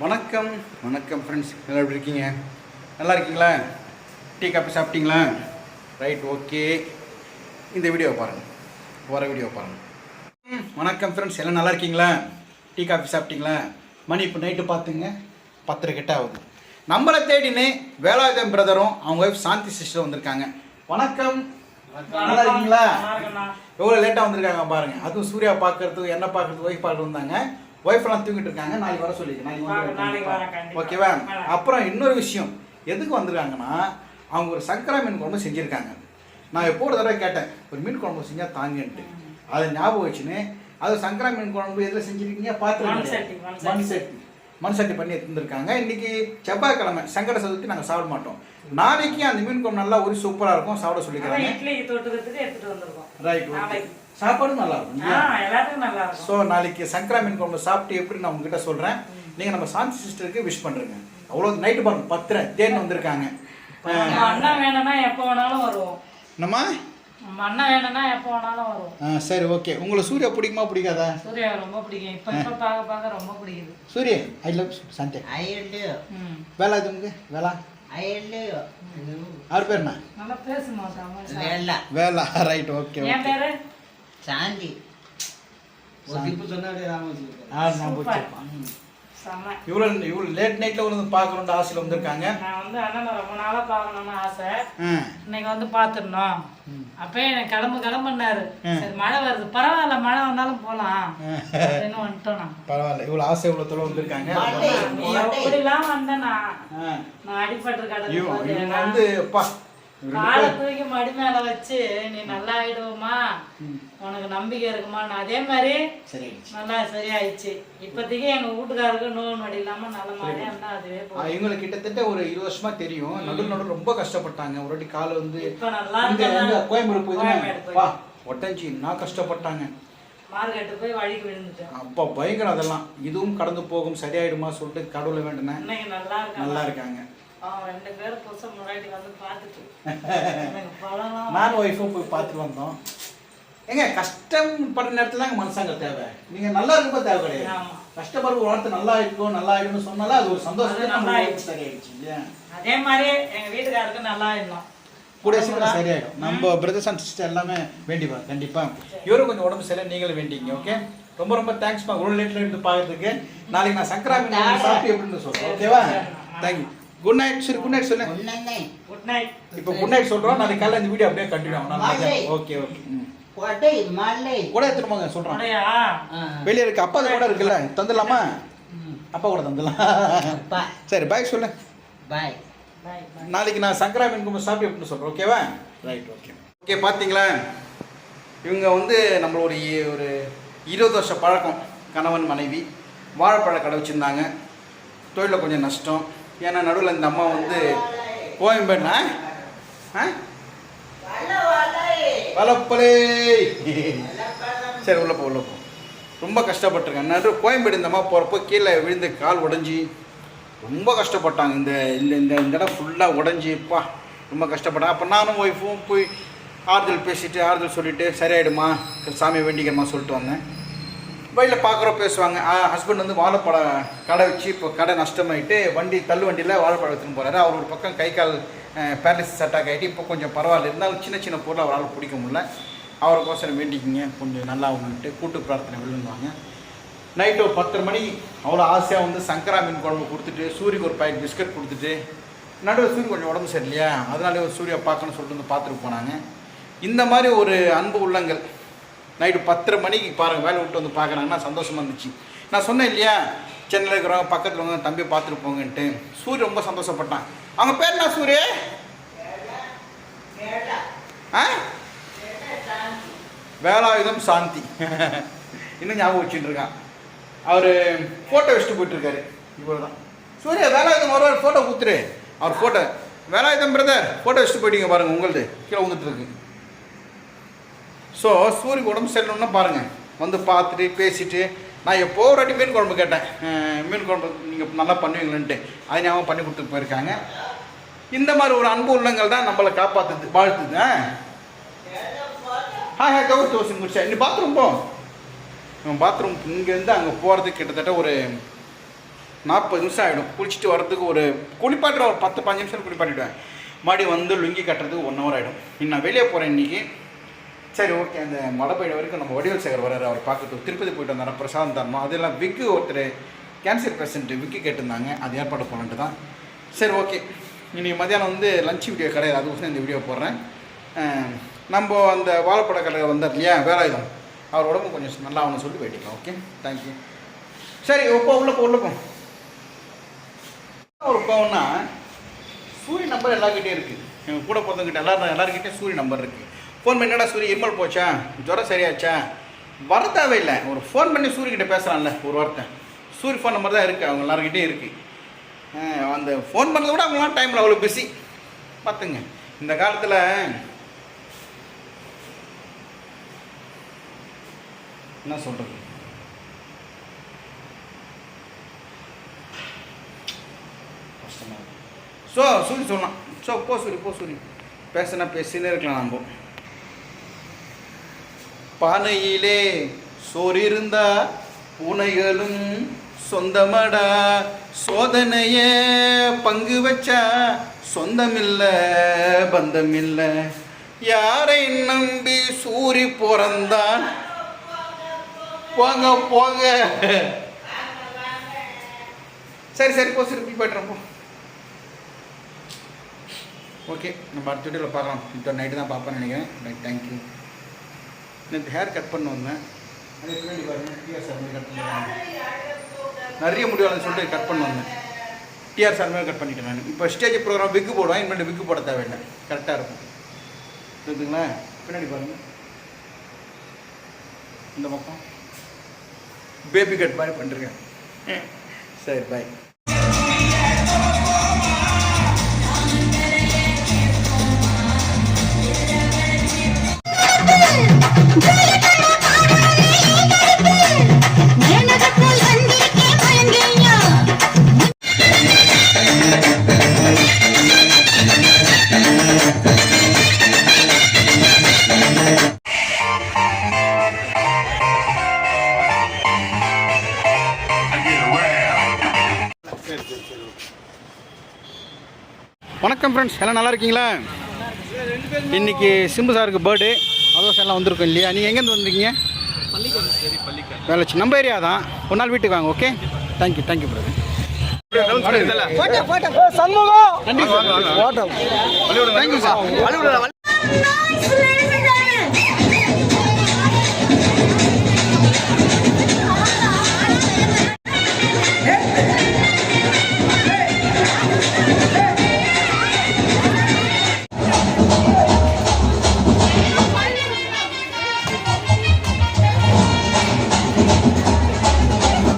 வணக்கம் வணக்கம் ஃப்ரெண்ட்ஸ் நல்லா எப்படி இருக்கீங்க? நல்லா இருக்கீங்களா? டீ காஃபி சாப்பிட்டீங்களா? ரைட் ஓகே இந்த வீடியோவை பாருங்கள் போகிற வீடியோ பாருங்கள் வணக்கம் ஃப்ரெண்ட்ஸ் எல்லாம் நல்லா இருக்கீங்களா? டீ காஃபி சாப்பிட்டீங்களா? மணி இப்போ நைட்டு பார்த்துங்க பத்தரை கிட்ட ஆகுது. நம்மளை தேடினே வேலாயுதம் பிரதரும் அவங்க ஒய்ஃப் சாந்தி சிஸ்டர் வந்திருக்காங்க. வணக்கம். நல்லா இருக்கீங்களா? எவ்வளோ லேட்டாக வந்திருக்காங்க பாருங்க. அதுவும் சூர்யா பார்க்கறதுக்கு என்ன பார்க்கறதுக்கு ஒய்ஃப் பார்க்க வந்தாங்க. ஒய்ஃப் எல்லாம் தூங்கிட்டு இருக்காங்க. நாளைக்கு வர சொல்லிக்க நாளைக்கு. ஓகேவா. அப்புறம் இன்னொரு விஷயம். எதுக்கு வந்திருக்காங்கன்னா அவங்க ஒரு சங்கரா மீன் குழம்பு செஞ்சுருக்காங்க. நான் எப்போ ஒரு தடவை கேட்டேன் ஒரு மீன் குழம்பு செஞ்சா தாங்கன்ட்டு. அதை ஞாபகம் வச்சுன்னு அது சங்கரா மீன் குழம்பு எதில் செஞ்சிருக்கீங்க? சட்டி, மண் சட்டி. மண் சட்டி பண்ணி எடுத்துருக்காங்க இன்னைக்கு செவ்வாய்க்கிழமை சங்கர சதுர்த்தி நாங்கள் சாப்பிட மாட்டோம். நாளைக்கு அந்த மீன் குழம்பு நல்லா ஒரு சூப்பராக இருக்கும். சாப்பிட சொல்லிக்கிறாங்க. Right okay. சாப்பாடும் நல்லா இருக்கும் ஆ, இல்லையா? எல்லாத்துக்கும் நல்லா இருக்கும் ஸோ நாளைக்கு சங்கரா மீன் குழம்பு சாப்பிட்டு எப்படி நான் உங்ககிட்ட சொல்கிறேன் நீங்கள் நம்ம சாந்தி சிஸ்டருக்கு விஷ் பண்ணுறேங்க அவ்வளோ நைட்டு பாருங்க பத்தரை தேன் வந்திருக்காங்க. நம்ம அண்ணன் வேணும்னா எப்போ வேணாலும் வருவோம். நம்ம நம்ம அண்ணன் வேணும்னா எப்போ வேணாலும் வருவோம். ஆ சரி ஓகே. உங்களுக்கு சூர்யா பிடிக்குமா பிடிக்காதா? சூர்யா ரொம்ப பிடிக்கும். இப்ப இப்ப பார்க்க பார்க்க ரொம்ப பிடிக்குது. Suriya I love Shanthi. I do. ம். வேலா உங்களுக்கு வேலா? I do. ஆறு பேர் என்ன? நல்லா பேசுமா. வேலை. வேலா ரைட் ஓகே என் பேரு? சாந்தி நான் இவ்வளோ இவ்வளோ லேட் நைட்டில் வந்து பார்க்கணுன்ற ஆசையில் வந்திருக்காங்க. நான் வந்து அண்ணனை ரொம்ப நாளா பார்க்கணும்னு ஆசை. இன்னைக்கு வந்து பார்த்துடணும். அப்பயே எனக்கு கிளம்பு கிளம்புனாரு. சரி மழை வருது. பரவாயில்ல மழை வந்தாலும் போலாம் அப்படின்னு வந்துட்டோம் நான் பரவாயில்ல. இவ்வளோ ஆசை இவ்வளோ தொலை வந்திருக்காங்க. எப்படிலாம் வந்தனா? ஆ. நான் அடிபட்டு வந்து அப்பா காலை தூக்கி மடி மேல வச்சு நீ நல்லா ஆயிடுவோமா உனக்கு நம்பிக்கை இருக்குமா? அதே மாதிரி நல்லா சரியாயிடுச்சு. இப்போதைக்கு எங்க வீட்டுக்காருக்கு நோய் நொடி இல்லாம நல்ல இருந்தா அதுவே இவங்களுக்கு கிட்டத்தட்ட ஒரு இருபது வருஷமா தெரியும். நடுவில் நடுவில் ரொம்ப கஷ்டப்பட்டாங்க. ஒரு வாட்டி கால் வந்து இப்ப நல்லா கோயம்பேடு போய் ஒட்டஞ்சி நான் கஷ்டப்பட்டாங்க. மார்க்கெட்டு போய் வழிக்கு விழுந்துட்டேன். அப்பா பயங்கரம் அதெல்லாம். இதுவும் கடந்து போகும் சரியாயிடுமா சொல்லிட்டு கடவுளை வேண்டினேன். நல்லா இருக்காங்க. நல்லா இருக்காங்க. அவன் ரெண்டு பேரும் புதுசா முன்னாடி வந்து பார்த்துட்டு. எனக்கு பழம்லாம் நானும் ஒய்ஃபும் போய் பார்த்துட்டு வந்தோம். ஏங்க கஷ்டப்படுற நேரத்துல தாங்க மனசாங்க தேவை. நீங்க நல்லா இருக்கும்போது தேவை கிடையாது. கஷ்டப்படுற வார்த்தை நல்லா இருக்கும் நல்லா ஆயிடும்னு சொன்னாலே அது ஒரு சந்தோஷம் நல்லா. சரியாயிடுச்சு இல்லையா? அதே மாதிரி எங்க வீட்டுக்காருக்கு நல்லா இருந்தோம். கூட சீக்கிரம் சரியாயிடும். நம்ம பிரதர்ஸ் அண்ட் சிஸ்டர் எல்லாமே வேண்டிப்பா கண்டிப்பா. இவரும் கொஞ்சம் உடம்பு சரியா நீங்களும் வேண்டிங்க ஓகே ரொம்ப ரொம்ப தேங்க்ஸ்ப்பா ஒரு லேட்ல இருந்து பார்க்கறதுக்கு நாளைக்கு நான் சங்கராமி சாப்பிட்டு எப்படின்னு சொல்றேன் ஓகேவா தேங்க்யூ குட் நைட் சரி குட் நைட் சொல்லு. குட் நைட் இப்போ குட் நைட் சொல்றோம். நாளைக்கு காலையில இந்த வீடியோ அப்படியே கண்டினியூ ஆகும். ஓகே ஓகே கொடை மலை கூட எடுத்துட்டு போங்க அப்படியா வெளியே இருக்கு அப்பா கூட இருக்குல்ல. தந்துடலாமா? அப்பா கூட தந்துடலாம். சரி பாய் சொல்லு. பாய் நாளைக்கு நான் சங்கராமீன் கும்பல் சாப்பிட்டு எப்படின்னு சொல்கிறேன் ஓகேவா ரைட் ஓகே ஓகே பார்த்தீங்களா இவங்க வந்து நம்மளோட இ- ஒரு இருபது வருஷ பழக்கம். கணவன் மனைவி. வாழைப்பழ கடை வச்சுருந்தாங்க. தொழிலில் கொஞ்சம் நஷ்டம். ஏன்னா நடுவில் இந்த அம்மா வந்து கோயம்பேடுனா வளப்பலே சரி உள்ள போ உள்ள போ. ரொம்ப கஷ்டப்பட்டிருக்கேன். நடு கோயம்பேடு இந்த அம்மா போகிறப்போ கீழே விழுந்து கால் உடஞ்சி ரொம்ப கஷ்டப்பட்டாங்க. இந்த இந்த இந்த இந்த இடம் ஃபுல்லாக உடஞ்சிப்பா ரொம்ப கஷ்டப்பட்டாங்க அப்போ நானும் ஒய்ஃபும் போய் ஆறுதல் பேசிட்டு ஆறுதல் சொல்லிட்டு சரியாயிடுமா சாமியை வேண்டிக்கிறமா சொல்லிட்டு வந்தேன். வழியில் பார்க்குறோம் பேசுவாங்க ஹஸ்பண்ட் வந்து வாழைப்பழம் கடை வச்சு இப்போ கடை நஷ்டமாயிட்டு வண்டி தள்ளு வண்டியில் வாழைப்பழம் எடுத்துன்னு போகிறாரு அவர் ஒரு பக்கம் கை கால் பேரலிசிஸ் அட்டாக் ஆகிட்டு இப்போ கொஞ்சம் பரவாயில்ல. இருந்தாலும் சின்ன சின்ன பொருள் அவரால் பிடிக்க முடியல. அவருக்கோசரம் வேண்டிக்கிங்க கொஞ்சம் நல்லா வந்துட்டு கூட்டு பிரார்த்தனை விழுந்துவாங்க நைட்டு ஒரு பத்தரை மணி அவ்வளோ ஆசையாக வந்து சங்கரா மீன் குழம்பு கொடுத்துட்டு சூரியக்கு ஒரு பாக்கெட் பிஸ்கட் கொடுத்துட்டு நடுவில் சூரியன் கொஞ்சம் உடம்பு சரியில்லையா? அதனாலே ஒரு சூரியா பார்க்கணும்னு சொல்லிட்டு வந்து பார்த்துட்டு போனாங்க. இந்த மாதிரி ஒரு அன்பு உள்ளங்கள் நைட்டு பத்தரை மணிக்கு பாருங்கள் வேலை விட்டு வந்து பார்க்குறாங்கன்னா சந்தோஷமாக இருந்துச்சு. நான் சொன்னேன் இல்லையா சென்னையில் இருக்கிறவங்க பக்கத்தில் வந்து தம்பி பார்த்துட்டு போங்கன்ட்டு. சூரிய ரொம்ப சந்தோஷப்பட்டான். அவங்க பேர் என்ன சூரிய? ஆ? வேலாயுதம் சாந்தி. இன்னும் ஞாபகம் வச்சுட்டு இருக்கான். அவர் ஃபோட்டோ வச்சுட்டு போயிட்டுருக்காரு. இவ்வளோ தான் சூரிய வேலாயுதம் வருவார் ஃபோட்டோ கொடுத்துரு. அவர் ஃபோட்டோ வேலாயுதம் பிரதர் ஃபோட்டோ வச்சுட்டு போயிட்டீங்க பாருங்கள் உங்களுது. கீழே வந்துட்டு இருக்கு. ஸோ சூரிய உடம்பு சரியில்லைன்னா பாருங்கள் வந்து பார்த்துட்டு பேசிட்டு நான் எப்போ ஒரு வாட்டி மீன் குழம்பு கேட்டேன். மீன் குழம்பு நீங்கள் நல்லா பண்ணுவீங்களேன்ட்டு. அதை ஞாபகம் பண்ணி கொடுத்துட்டு போயிருக்காங்க. இந்த மாதிரி ஒரு அன்பு உள்ளங்கள் தான் நம்மளை காப்பாற்றுது வாழ்த்துது ஆ? ஹே கவர் தோசை முடிச்சா நீ பாத்ரூம் போ. பாத்ரூம் இங்கேருந்து அங்கே போகிறதுக்கு கிட்டத்தட்ட ஒரு நாற்பது நிமிஷம் ஆகிடும் குளிச்சுட்டு வரதுக்கு ஒரு குளிப்பாட்டுற ஒரு பத்து பஞ்சு நிமிஷம் குளிப்பாட்டிடுவேன். மறுபடியும் வந்து லுங்கி கட்டுறதுக்கு ஒன் ஹவர் ஆகிடும் இன்னும் நான் வெளியே போகிறேன் இன்றைக்கி சரி ஓகே அந்த மடப்பையில வரைக்கும் நம்ம வடிவல் சேகர் வர்றாரு. அவர் பார்க்கறதுக்கு திருப்பதி போயிட்டு வந்தார்? பிரசாந்த் தரணும் அதெல்லாம் விக்கு ஒருத்தர் கேன்சர் பேஷண்ட்டு விக்கு கேட்டிருந்தாங்க. அது ஏற்பாடு பண்ணன்ட்டு தான். சரி ஓகே இன்றைக்கி மத்தியானம் வந்து லஞ்ச் வீடியோ கிடையாது அதுக்கோசரம் இந்த வீடியோ போடுறேன். நம்ம அந்த வாழைப்பட கடை வந்தார் இல்லையா? வேலாயுதம். அவர் உடம்பு கொஞ்சம் நல்லா அவனை சொல்லி போயிட்டுக்கலாம் ஓகே தேங்க்யூ சரி போ உள்ள போ உள்ள போ. ஒரு கோவம்னா சூரிய நம்பர் எல்லாருக்கிட்டே இருக்குது எங்கள் கூட பிறந்தவங்கிட்ட எல்லாரும் எல்லாருக்கிட்டே சூரிய நம்பர் இருக்குது ஃபோன் பண்ணி என்னடா சூரிய இம்மல் போச்சா? ஜுரம் சரியாச்சா? வர தேவையில்லை ஒரு ஃபோன் பண்ணி சூரியகிட்ட பேசலாம்ல ஒரு வார்த்தை. சூரிய ஃபோன் நம்பர் தான் இருக்குது அவங்க எல்லாருக்கிட்டே இருக்குது அந்த ஃபோன் பண்ணதை விட அவங்களாம் டைமில் அவ்வளோ பிஸி பார்த்துங்க. இந்த காலத்தில் என்ன சொல்கிறது ஸோ சூரி சொல்லலாம் ஸோ போ சூரி போ சூரி பேசினா பேசினே இருக்கலாம் நம்ம. பானையிலே சோறு பூனைகளும் சொந்தமடா. சோதனைய பங்கு வச்சா சொந்தமில்ல பந்தமில்ல. யாரை நம்பி சூரி பிறந்தான்? போங்க போங்க. சரி சரி போ சரி போய்ட்டுறோம் போ. ஓகே நம்ம அடுத்த வீடியோவில் பார்க்கலாம். இப்போ நைட்டு தான் பார்ப்பேன்னு நினைக்கிறேன். ரைட் தேங்க்யூ நேற்று ஹேர் கட் பண்ண வந்தேன் அதே பின்னாடி பாருங்க டிஆர் சார் மாதிரி கட் பண்ணிடுறாங்க நிறைய முடிவாளன்னு சொல்லிட்டு கட் பண்ண வந்தேன் டிஆர் சார் மாதிரி கட் பண்ணிட்டேன் நான். இப்போ ஸ்டேஜ் ப்ரோக்ராம் விக்கு போடுவேன் இனிமேல் விக்கு போட தேவையில்லை. கரெக்டாக இருக்கும். இருக்குங்களா பின்னாடி பாருங்க. இந்த பக்கம். பேபி கட் மாதிரி பண்ணிருக்கேன். சரி பாய் வணக்கம் ஃப்ரெண்ட்ஸ் எல்லாம் நல்லா இருக்கீங்களா? இன்னைக்கு சிம்பு சாருக்கு பர்த்டே அதுவும் எல்லாம் வந்திருக்கோம் இல்லையா? நீங்கள் எங்கேருந்து வந்திருக்கீங்க? வேலைச்சு நம்ம ஏரியா தான். ஒரு நாள் வீட்டுக்கு வாங்க okay thank you thank you brother thank you sir